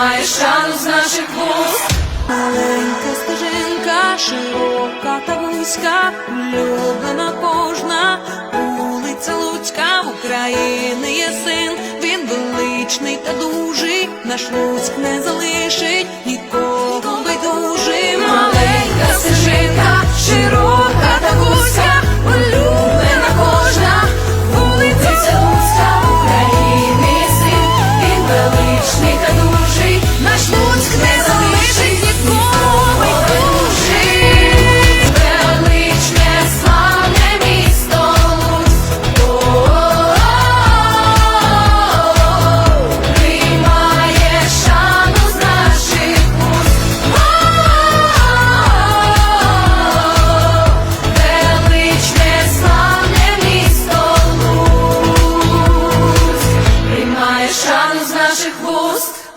Маєш шану з наших вуз Маленька стежинка, широка та вузька, улюблена кожна, вулиця Луцька в України є син, він величний та дужий, наш Луцьк не залишить. наших вуст.